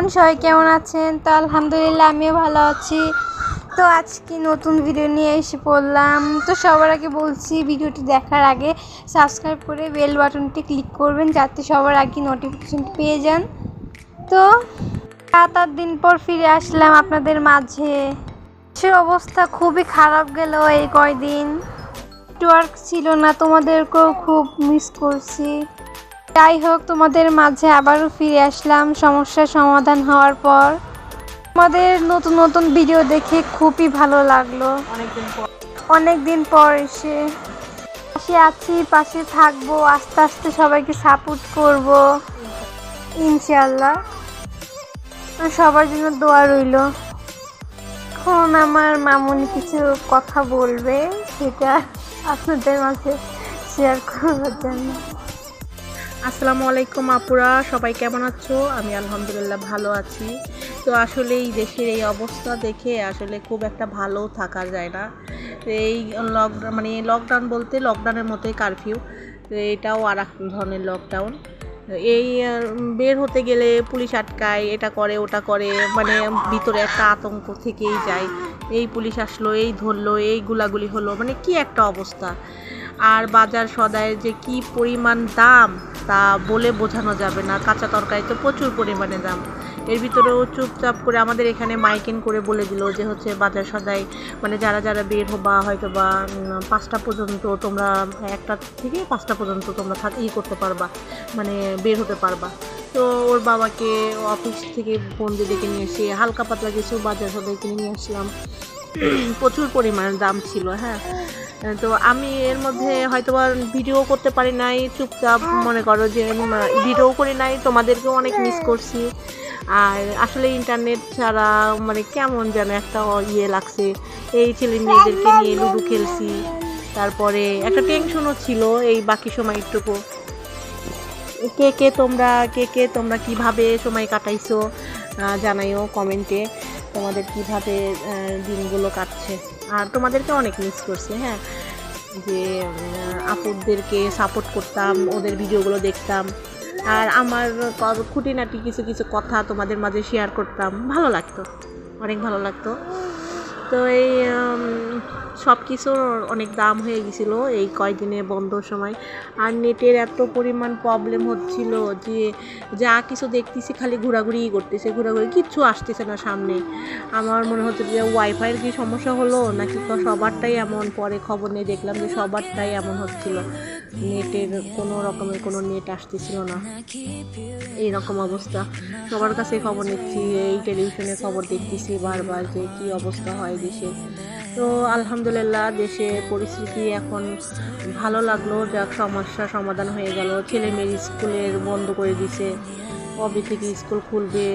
Everyone সবাই কেমন আছেন? তো আলহামদুলিল্লাহ আমিও ভালো আছি। তো আজকে নতুন ভিডিও নিয়ে এসে পড়লাম। তো সবার আগে বলছি, ভিডিওটি দেখার আগে সাবস্ক্রাইব করে বেল বাটনটি ক্লিক করবেন, যাতে সবার আগে নোটিফিকেশনটি পেয়ে যান। তো সাত আট দিন পর ফিরে আসলাম আপনাদের মাঝে। সে অবস্থা খুবই খারাপ গেল এই কয়দিন। নেটওয়ার্ক ছিল না, তোমাদেরকেও খুব মিস করছি। যাই হোক, তোমাদের মাঝে আবারও ফিরে আসলাম। সমস্যার সমাধান হওয়ার পর। তোমাদের নতুন নতুন ভিডিও দেখে খুবই ভালো লাগল। অনেক দিন পর এসে পাশে আছি, পাশে থাকব, আস্তে আস্তে সবাইকে সাপোর্ট করব ইনশাল্লাহ তো সবার জন্য দোয়া রইল। এখন আমার মামুনি কিছু কথা বলবে, সেটা আপনাদের মাঝে শেয়ার করবার জন্য। আসসালামু আলাইকুম আপুরা, সবাই কেমন আছো? আমি আলহামদুলিল্লাহ ভালো আছি। তো আসলে এই দেশের এই অবস্থা দেখে আসলে খুব একটা ভালো থাকা যায় না। এই লকডাউন মানে লকডাউন বলতে লকডাউনের মতোই কারফিউ এটাও আর এক ধরনের লকডাউন এই বের হতে গেলে পুলিশ আটকায়, এটা করে, ওটা করে মানে ভিতরে একটা আতঙ্ক থেকেই যায়। এই পুলিশ আসলো, এই ধরলো, এই গুলাগুলি হলো মানে কি একটা অবস্থা। আর বাজার সদায় যে কি পরিমাণ দাম, তা বলে বোঝানো যাবে না। কাঁচা তরকারি তো প্রচুর পরিমাণে দাম। এর ভিতরেও চুপচাপ করে আমাদের এখানে মাইকিং করে বলে দিল যে হচ্ছে বাজার সদাই মানে যারা যারা বের হবা হয়তো বা পাঁচটা পর্যন্ত তোমরা, একটা থেকে পাঁচটা পর্যন্ত তোমরা থাক, ই করতে পারবা মানে বের হতে পারবা। তো ওর বাবাকে অফিস থেকে দিয়ে ডেকে নিয়ে এসে হালকা পাতলা কিছু বাজার সদাই কিনে নিয়ে আসলাম। প্রচুর পরিমাণে দাম ছিল হ্যাঁ। তো আমি এর মধ্যে হয়তো ভিডিও করতে পারি নাই, চুপচাপ মনে করো যে ভিডিও করি নাই, তোমাদেরকেও অনেক মিস করছি। আর আসলে ইন্টারনেট ছাড়া মানে কেমন যেন একটা ইয়ে লাগছে। এই ছেলে মেয়েদেরকে নিয়ে লুডো খেলছি। তারপরে একটা টেনশনও ছিল এই বাকি সময়টুকু। কে কে তোমরা, কে কে তোমরা কীভাবে সময় কাটাইছো জানাইও কমেন্টে তোমাদের কীভাবে দিনগুলো কাটছে। আর তোমাদেরকে অনেক মিস করছি হ্যাঁ? যে আপুদেরকে সাপোর্ট করতাম, ওদের ভিডিওগুলো দেখতাম। আর আমার খুঁটিনাটি কিছু কিছু কথা তোমাদের মাঝে শেয়ার করতাম। ভালো লাগতো, অনেক ভালো লাগতো। তো এই সব কিছুর অনেক দাম হয়ে গেছিল এই কয়দিনে বন্ধর সময়। আর নেটের এত পরিমাণ প্রবলেম হচ্ছিল যে যা কিছু দেখতেছি খালি ঘোরাঘুরি করতেছে, ঘোরাঘুরি কিচ্ছু আসতেছে না সামনে। আমার মনে হচ্ছে যে ওয়াইফাইয়ের কি সমস্যা হলো, নাকি সবারটাই এমন? পরে খবর নিয়ে দেখলাম যে সবারটাই এমন হচ্ছিল। নেটের কোনো রকমের কোনো নেট আসতেছিল না। এইরকম অবস্থা। সবার কাছে খবর নিচ্ছি, এই টেলিভিশনে খবর দেখতেছি বারবার যে কি অবস্থা হয় দেশে তো আলহামদুলিল্লাহ দেশে পরিস্থিতি এখন ভালো লাগল, যাক সমস্যা সমাধান হয়ে গেল। ছেলে মেয়ের স্কুলের বন্ধ করে দিছে। কবে থেকে স্কুল খুলবে,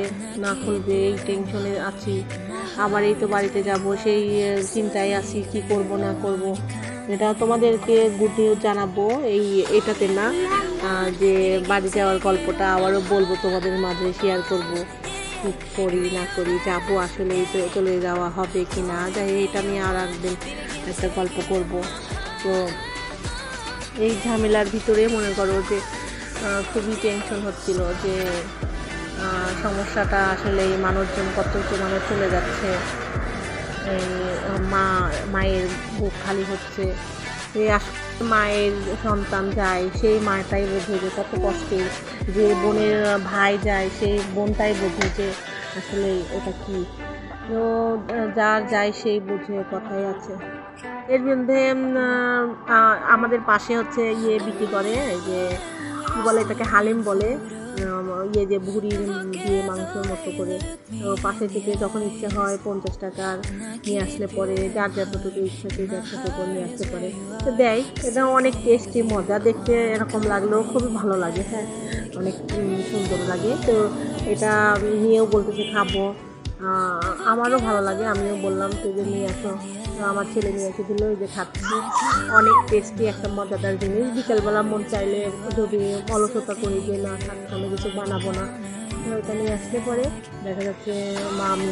না খুলবে, এই টেনশনে আছি। আবার এই তো বাড়িতে যাব, সেই চিন্তায় আছি, কি করব, না করব। এটা তোমাদেরকে গুড নিউজ জানাব, এই এটাতে না যে বাড়ি যাওয়ার গল্পটা আবারও বলব তোমাদের মাঝে শেয়ার করব। কি করি না করি, যাব আসলে চলে যাওয়া হবে কি না যাই এটা নিয়ে আর একদিন একটা গল্প করব। তো এই ঝামেলার ভিতরে মনে করো যে খুবই টেনশন হচ্ছিল যে সমস্যাটা আসলে মানুষজন কত মানুষ চলে যাচ্ছে। এই মা, মায়ের বুক খালি হচ্ছে। এই আসলে মায়ের সন্তান যায়, সেই মাটাই বোঝে যে কত কষ্টের যে বোনের ভাই যায় সেই বোনটাই বোঝে যে আসলে এটা কি। তো যার যায় সেই বুঝে কথাই আছে। এর মধ্যে আমাদের পাশে হচ্ছে ইয়ে বিক্রি করে যে কী বলে এটাকে, হালিম বলে। ইয়ে দিয়ে ভুড়ি দিয়ে মাংসের মতো করে, তো পাশে থেকে যখন ইচ্ছে হয় পঞ্চাশ টাকার নিয়ে আসলে পরে, যার যতটুকু ইচ্ছে সেই যতটুকু নিয়ে আসতে পারে। তো দেয়, এটা অনেক টেস্টি মজা, দেখতে এরকম লাগলেও খুবই ভালো লাগে হ্যাঁ অনেক সুন্দর লাগে। তো এটা নিয়েও বলতেছে খাব। আমারও ভালো লাগে, আমিও বললাম তুই যে নিয়ে আসো আমার ছেলে নিয়ে এসে দিল এই যে খাচ্ছি অনেক টেস্টি একটা মজাদার জিনিস। বিকেলবেলা মন চাইলে যদি অলসতা করি যে না আমি কিছু বানাবো না ওইটা নিয়ে আসলে পরে। দেখা যাচ্ছে মা, আমি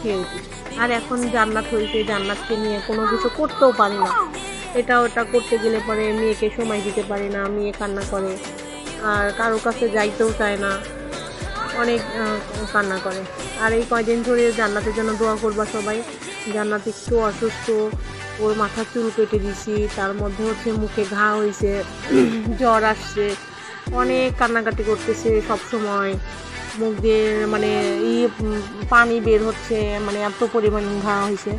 খেয়ে উঠি। আর এখন জান্নাত হয়েছে জান্নাতকে নিয়ে কোনো কিছু করতেও পারি না। এটা ওটা করতে গেলে পরে মেয়েকে সময় দিতে পারি না, মেয়ে কান্না করে। আর কারোর কাছে যাইতেও চায় না, অনেক কান্না করে। আর এই কয়দিন ধরে জান্নাতের জন্য দোয়া করবা সবাই। জান্নাত একটু অসুস্থ, ওর মাথার চুল কেটে দিছি, তার মধ্যে হচ্ছে মুখে ঘা হয়েছে জ্বর আসছে, অনেক কান্নাকাটি করতেছে সব সময় মুখ দিয়ে মানে ই পানি বের হচ্ছে মানে এত পরিমাণ ঘা হয়েছে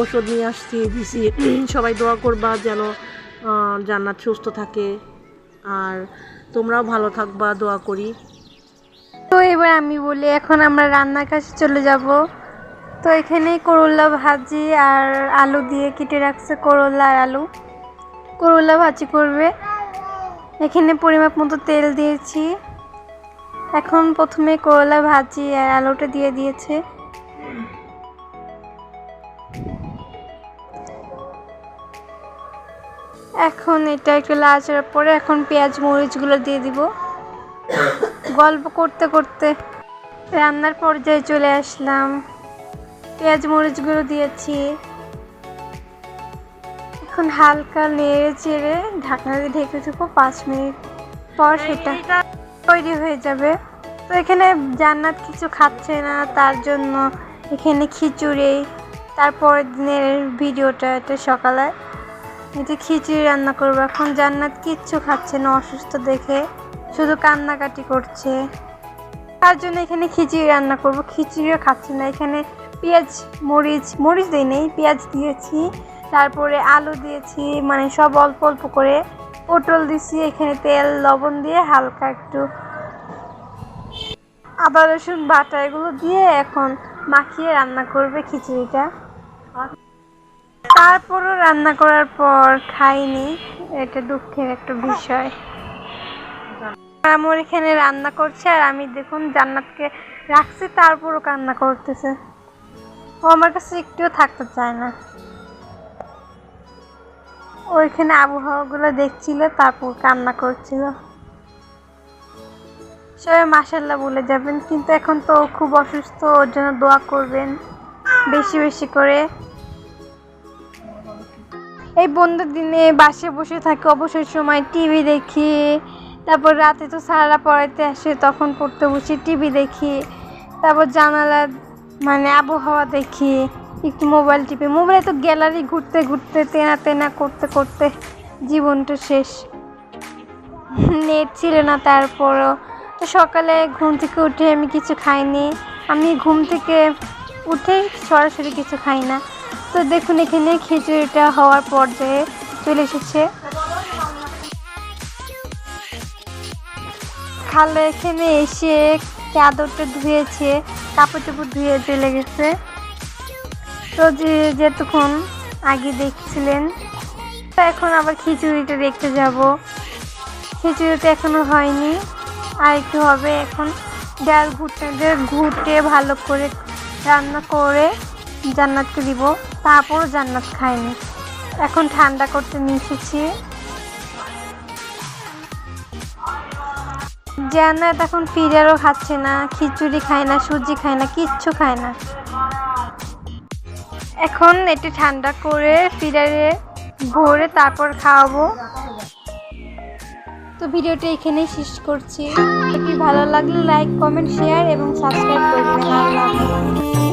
ওষুধ নিয়ে আসছি, দিছি। সবাই দোয়া করবা যেন জান্নাত সুস্থ থাকে। আর তোমরাও ভালো থাকবা, দোয়া করি। তো এবার আমি বলি, এখন আমরা রান্নার কাছে চলে যাব। তো এখানে করলা ভাজি আর আলু দিয়ে কেটে রাখছে করলা আর আলু। করলা ভাজি করবে। এখানে পরিমাপ মতো তেল দিয়েছি। এখন প্রথমে করলা ভাজি আর আলুটা দিয়ে দিয়েছে। এখন এটা একটু লাচার পরে এখন পেঁয়াজ, মরিচগুলো দিয়ে দিব। গল্প করতে করতে রান্নার পর্যায়ে চলে আসলাম। পেঁয়াজ মরিচগুলো দিয়েছি। এখন হালকা নেড়ে চেড়ে ঢাকনা দিয়ে ঢেকে থাকব পাঁচ মিনিট পর সেটা তৈরি হয়ে যাবে। তো এখানে জান্নাত কিছু খাচ্ছে না, তার জন্য এখানে খিচুড়ি তারপরের দিনের ভিডিওটা, এটা সকালে। এটা খিচুড়ি রান্না করব। এখন জান্নাত কিচ্ছু খাচ্ছে না, অসুস্থ দেখে। শুধু কান্নাকাটি করছে। তার জন্য এখানে খিচুড়ি রান্না করব। খিচুড়িও খাচ্ছে না। এখানে পেঁয়াজ, মরিচ মরিচ দিই নেই, পেঁয়াজ দিয়েছি। তারপরে আলু দিয়েছি মানে সব অল্প অল্প করে। পটল দিছি, এখানে তেল, লবণ দিয়ে হালকা একটু। আদা, রসুন, বাটা এগুলো দিয়ে এখন মাখিয়ে রান্না করবে খিচুড়িটা। তারপরও রান্না করার পর খাইনি। এটা দুঃখের একটা বিষয়। আমার এখানে রান্না করছে আর আমি দেখুন জান্নাতকে রাখছি, তারপরও কান্না করতেছে। ও আমার কাছে একটুও থাকতে চায় না। ওইখানে আবহাওয়াগুলো দেখছিল, তারপর কান্না করছিল। সবাই মাসাল্লাহ বলে যাবেন, কিন্তু এখন তো খুব অসুস্থ, ওর জন্য দোয়া করবেন বেশি বেশি করে। এই বন্ধুর দিনে বাসে বসে থাকি, অবসর সময় টিভি দেখি তারপর রাতে তো সারা পড়াইতে আসে, তখন পড়তে বসি টিভি দেখি, তারপর জানালা মানে আবহাওয়া দেখি, একটু মোবাইল টিপি মোবাইলে তো গ্যালারি ঘুরতে ঘুরতে, তেনা তেনা করতে করতে জীবনটা শেষ। নেট ছিল না তারপরও, তো সকালে ঘুম থেকে উঠে আমি কিছু খাইনি, আমি ঘুম থেকে উঠেই সরাসরি কিছু খাই না। তো দেখুন এখানে খিচুড়িটা হওয়ার পর্যায়ে চলে এসেছে। খালা এখানে এসে চাদরটা ধুয়েছে কাপড় চোপড় ধুয়ে চলে গেছে। তো যে যেতক্ষণ আগে দেখছিলেন, তো এখন আবার খিচুড়িটা দেখতে যাব। খিচুড়িটা এখনও হয়নি। আর একটু হবে এখন? ডাল ঘুটে ঘুটে ভালো করে রান্না করে জান্নাতকে দিব। তারপরও জান্নাত খায়নি এখন ঠান্ডা করতে নিয়ে জান্নাত এখন পিজারও খাচ্ছে না, খিচুড়ি খায় না, সুজি খায় না, কিচ্ছু খায় না। এখন এটি ঠান্ডা করে ফিডারে ভরে তারপর খাওয়াবো। তো ভিডিওটা এখানেই শেষ করছি। এটি ভালো লাগলে লাইক, কমেন্ট, শেয়ার এবং সাবস্ক্রাইব করবেন।